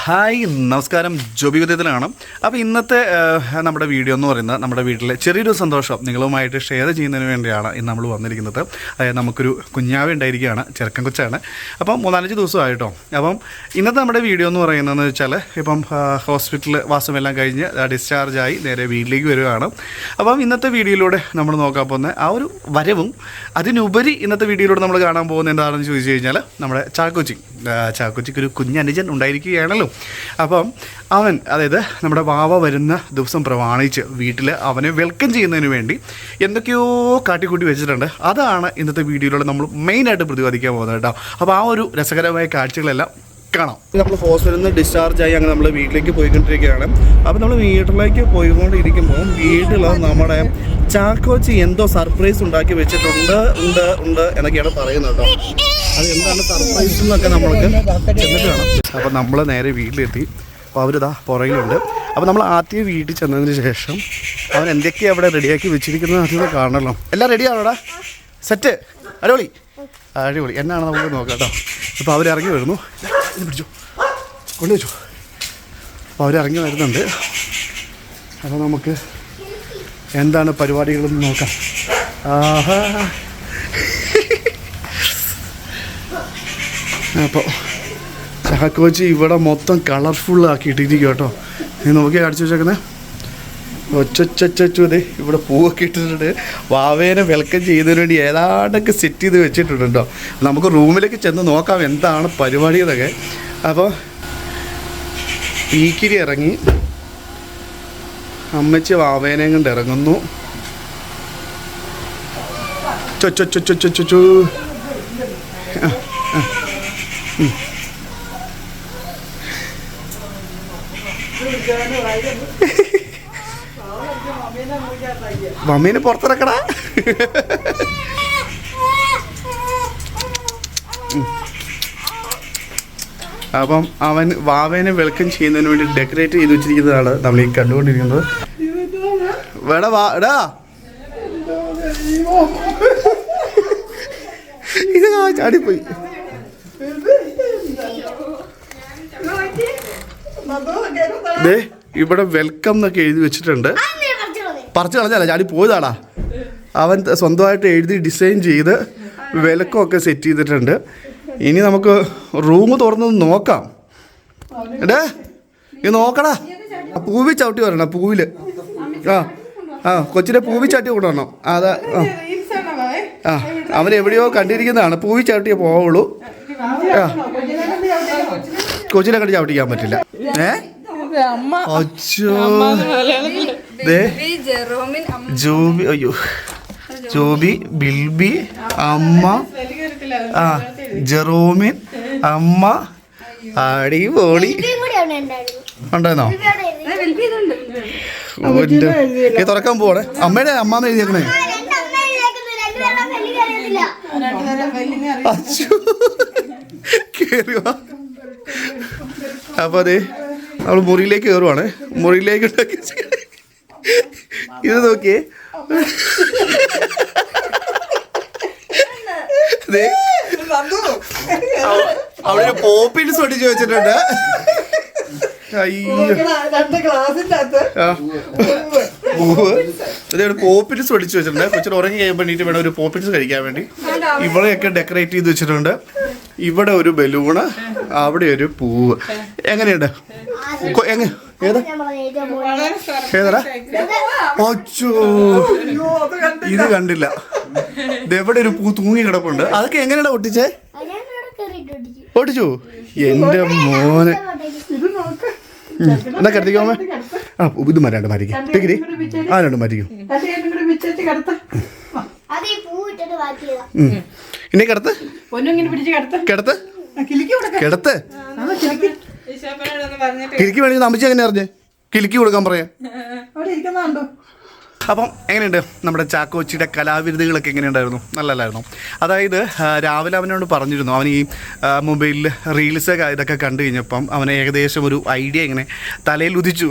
Hi നമസ്കാരം. ജോബി അപ്പോൾ ഇന്നത്തെ നമ്മുടെ വീഡിയോ എന്ന് പറയുന്നത് നമ്മുടെ വീട്ടിലെ ചെറിയൊരു സന്തോഷം നിങ്ങളുമായിട്ട് ഷെയർ ചെയ്യുന്നതിന് വേണ്ടിയാണ് ഇന്ന് നമ്മൾ വന്നിരിക്കുന്നത്. അതായത് നമുക്കൊരു കുഞ്ഞാവി ഉണ്ടായിരിക്കുകയാണ് ചെറുക്കൻ കൊച്ചാണ്. അപ്പം മൂന്നാലഞ്ച് ദിവസമായിട്ടോ. അപ്പം ഇന്നത്തെ നമ്മുടെ വീഡിയോ എന്ന് പറയുന്നതെന്ന് വെച്ചാൽ ഇപ്പം ഹോസ്പിറ്റൽ വാസമെല്ലാം കഴിഞ്ഞ് ഡിസ്ചാർജായി നേരെ വീട്ടിലേക്ക് വരികയാണ്. അപ്പം ഇന്നത്തെ വീഡിയോയിലൂടെ നമ്മൾ നോക്കാൻ പോകുന്ന ആ ഒരു വരവും അതിനുപരി ഇന്നത്തെ വീഡിയോയിലൂടെ നമ്മൾ കാണാൻ പോകുന്നത് എന്താണെന്ന് ചോദിച്ചു കഴിഞ്ഞാൽ നമ്മുടെ ചാക്കോച്ചി. ചാക്കോച്ചിക്ക് ഒരു കുഞ്ഞനുജൻ ഉണ്ടായിരിക്കുകയാണല്ലോ. അപ്പം അവൻ അതായത് നമ്മുടെ വാവ വരുന്ന ദിവസം പ്രമാണിച്ച് വീട്ടിൽ അവനെ വെൽക്കം ചെയ്യുന്നതിന് വേണ്ടി എന്തൊക്കെയോ കാട്ടിക്കൂട്ടി വെച്ചിട്ടുണ്ട്. അതാണ് ഇന്നത്തെ വീഡിയോയിലൂടെ നമ്മൾ മെയിനായിട്ട് പ്രതിപാദിക്കാൻ പോകുന്നത് കേട്ടോ. അപ്പോൾ ആ ഒരു രസകരമായ കാഴ്ചകളെല്ലാം കാണാം നമ്മൾ ഹോസ്പിറ്റലിൽ നിന്ന് ഡിസ്ചാർജ് ആയി അങ്ങനെ നമ്മൾ വീട്ടിലേക്ക് പോയിക്കൊണ്ടിരിക്കുകയാണ്. അപ്പോൾ നമ്മൾ വീട്ടിലേക്ക് പോയിക്കൊണ്ടിരിക്കുമ്പോൾ വീട്ടിൽ നമ്മുടെ ചാക്കോച്ചി എന്തോ സർപ്രൈസ് ഉണ്ടാക്കി വെച്ചിട്ടുണ്ട് ഉണ്ട് ഉണ്ട് എന്നൊക്കെയാണ് പറയുന്നത് കേട്ടോ. അത് എന്താണ് സർപ്രൈസ് എന്നൊക്കെ നമ്മൾക്ക് ചെന്നിട്ട് അപ്പോൾ നമ്മൾ നേരെ വീട്ടിലെത്തി. അപ്പോൾ അവരിതാ പുറകിലുണ്ട്. അപ്പോൾ നമ്മൾ ആദ്യം വീട്ടിൽ ചെന്നതിന് ശേഷം അവൻ എന്തൊക്കെയാണ് അവിടെ റെഡിയാക്കി വെച്ചിരിക്കുന്നത് ആദ്യം കാണണം എല്ലാം റെഡിയാണോടാ സെറ്റ് അടിപൊളി. അടിപൊളി. എന്നാണ് നമുക്ക് നോക്കാം കേട്ടോ. അപ്പോൾ അവരിറങ്ങി വരുന്നു. ഇത് പിടിച്ചു. കൊണ്ടു വെച്ചു അപ്പോൾ അവരിറങ്ങി വരുന്നുണ്ട്. അപ്പോൾ നമുക്ക് എന്താണ് പരിപാടികളെന്ന് നോക്കാം. ആഹാ. അപ്പോൾ ചാക്കോച്ചി ഇവിടെ മൊത്തം കളർഫുൾ ആക്കിയിട്ടിരിക്കും കേട്ടോ. നീ നോക്കി അടിച്ചു വെച്ചേക്കുന്നത് ഒച്ചൊച്ചൊച്ചു അതെ ഇവിടെ പൂവൊക്കെ ഇട്ടിട്ടുണ്ട്. വാവേനെ വെൽക്കം ചെയ്യുന്നതിന് വേണ്ടി ഏതാണ്ടൊക്കെ സെറ്റ് ചെയ്ത് വെച്ചിട്ടുണ്ട് നമുക്ക് റൂമിലേക്ക് ചെന്ന് നോക്കാം എന്താണ് പരിപാടി എന്നൊക്കെ. അപ്പോൾ പീക്കിരി ഇറങ്ങി. അമ്മച്ചി വാവേനെയും കൊണ്ട് ഇറങ്ങുന്നു. ചൊച്ചൊച്ചൊച്ചൊച്ചു മമ്മീനെ പുറത്തിറക്കടാ. അപ്പം അവൻ വാവേനെ വെൽക്കം ചെയ്യുന്നതിന് വേണ്ടി ഡെക്കറേറ്റ് ചെയ്ത് വെച്ചിരിക്കുന്നതാണ് നമ്മൾ ഈ കണ്ടുകൊണ്ടിരിക്കുന്നത്. വേടാ വാ എടാ. ഇത് ചാടിപ്പോയി. ഇവിടെ വെൽക്കം എന്നൊക്കെ എഴുതി വെച്ചിട്ടുണ്ട്. പറിച്ചു കളഞ്ഞല്ല ചാടി പോയതാടാ. അവൻ സ്വന്തമായിട്ട് എഴുതി ഡിസൈൻ ചെയ്ത് വിലക്കമൊക്കെ സെറ്റ് ചെയ്തിട്ടുണ്ട്. ഇനി നമുക്ക് റൂം തുറന്ന് നോക്കാം. എടേ നീ നോക്കടാ. ആ പൂവി ചവിട്ടി വരണം പൂവിൽ. ആ ആ കൊച്ചിനെ പൂവി ചവിട്ടി കൊണ്ടുവരണം. അതാ ആ. ആ അവൻ എവിടെയോ കണ്ടിരിക്കുന്നതാണ്. പൂവി ചവിട്ടിയേ പോവുള്ളൂ. ആ. കൊച്ചിനെ കണ്ട് ചവിട്ടിക്കാൻ പറ്റില്ല. ഏ? അമ്മ അച്ഛോ. ജോബി അയ്യോ. ജോബി ബിൽബി അമ്മ ആ ജെറോമിൻ അമ്മ. ആടി അടിപൊളി ഉണ്ടായിരുന്നോ ഈ തുറക്കാൻ പോണേ അമ്മയുടെ അമ്മാന്ന് എഴുതിയേക്കണേ. വാ. അപ്പൊ അതെ നമ്മൾ മുറിയിലേക്ക് കയറുവാണ് മുറിയിലേക്ക് ഉണ്ടാക്കി ഇത് നോക്കിയേ. അവിടെ ഒരു പോപ്പിൻസ് ഒട്ടിച്ച് വെച്ചിട്ടുണ്ട്. അയ്യോ. പോപ്പിൻസ് ഒടിച്ചു വെച്ചിട്ടുണ്ട്. കൊച്ചിന് ഉറങ്ങി കഴിയാൻ വേണ്ടിയിട്ട് വേണം ഒരു പോപ്പിൻസ് കഴിക്കാൻ വേണ്ടി. ഇവിടെയൊക്കെ ഡെക്കറേറ്റ് ചെയ്ത് വെച്ചിട്ടുണ്ട്. ഇവിടെ ഒരു ബലൂണ് അവിടെ ഒരു പൂവ്. എങ്ങനെയുണ്ട്? എങ്ങനെ എങ്ങ ഏതാ? ഏതാ അച്ചോ. ഇത് കണ്ടില്ല. ഇതെവിടെ ഒരു പൂ തൂങ്ങി കിടപ്പുണ്ട്. അതൊക്കെ എങ്ങനെയാണ് ഒട്ടിച്ചേ ഒട്ടിച്ചു എന്റെ മോനെ. എന്നാ കിടത്തിക്കോ അമ്മ. ആ ഇത് മരാണ്ട് മരിക്കും ടിക്കിരി. ആ രണ്ട് മരിക്കും. ഇനി കിടത്ത്? കിടത്ത് ഇങ്ങനെ പിടിച്ച് കിടത്ത. കിടത്ത്? കിളിക്ക് വേണമെങ്കിൽ അമ്മച്ചി എങ്ങനെ അറിഞ്ഞേ? കിളിക്ക് കൊടുക്കാൻ പറയാം. അവിടെ ഇരിക്കുന്നുണ്ടോ അപ്പം എങ്ങനെയുണ്ട് നമ്മുടെ ചാക്കോച്ചിയുടെ കലാവിരുതുകളൊക്കെ എങ്ങനെയുണ്ടായിരുന്നു? നല്ലല്ലായിരുന്നു അതായത് രാവിലെ അവനോട് പറഞ്ഞിരുന്നു. അവൻ ഈ മൊബൈലിൽ റീൽസ് ഇതൊക്കെ കണ്ടു കഴിഞ്ഞപ്പം അവന് ഏകദേശം ഒരു ഐഡിയ ഇങ്ങനെ തലയിൽ ഉദിച്ചു.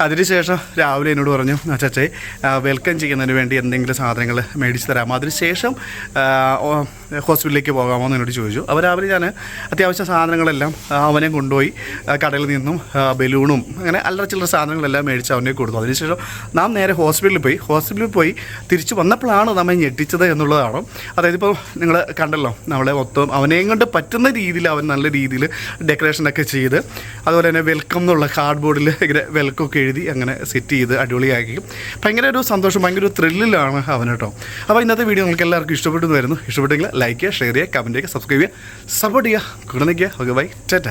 അതിനുശേഷം രാവിലെ എന്നോട് പറഞ്ഞു അച്ചേ വെൽക്കം ചെയ്യുന്നതിന് വേണ്ടി എന്തെങ്കിലും സാധനങ്ങൾ മേടിച്ച് തരാമോ? അതിനുശേഷം ഹോസ്പിറ്റലിലേക്ക് പോകാമോ? എന്ന് എന്നോട് ചോദിച്ചു. അപ്പോൾ രാവിലെ ഞാൻ അത്യാവശ്യ സാധനങ്ങളെല്ലാം അവനെ കൊണ്ടുപോയി കടയിൽ നിന്നും ബലൂണും അങ്ങനെ അല്ലറ ചില്ലറ സാധനങ്ങളെല്ലാം മേടിച്ച് അവനെ കൊടുത്തു. അതിനുശേഷം നാം നേരെ ഹോസ്പിറ്റലിൽ പോയി ഹോസ്പിറ്റലിൽ പോയി തിരിച്ചു വന്നപ്പോഴാണ് നമ്മെ ഞെട്ടിച്ചത് എന്നുള്ളതാണ്. അതായത് ഇപ്പോൾ നിങ്ങൾ കണ്ടല്ലോ നമ്മളെ മൊത്തം അവനെയും കൊണ്ട് പറ്റുന്ന രീതിയിൽ അവൻ നല്ല രീതിയിൽ ഡെക്കറേഷനൊക്കെ ചെയ്ത് അതുപോലെ തന്നെ വെൽക്കം എന്നുള്ള കാർഡ് ബോർഡിൽ ഇങ്ങനെ വെൽക്കം ഒക്കെ എഴുതി അങ്ങനെ സെറ്റ് ചെയ്ത് അടിപൊളിയാക്കി. ഭയങ്കര ഒരു സന്തോഷം ഭയങ്കര ഒരു ത്രില്ലിലാണ് അവൻ കേട്ടോ. അപ്പോൾ ഇന്നത്തെ വീഡിയോ നിങ്ങൾക്ക് എല്ലാവർക്കും ഇഷ്ടപ്പെട്ടു വരുന്നു. ഇഷ്ടപ്പെട്ടെങ്കിൽ ലൈക്ക് ചെയ്യുക ഷെയർ ചെയ്യുക കമന്റ് ചെയ്യുക സബ്സ്ക്രൈബ് ചെയ്യുക സപ്പോർട്ട് ചെയ്യുക കൂടെ നിൽക്കുക. Okay bye Tata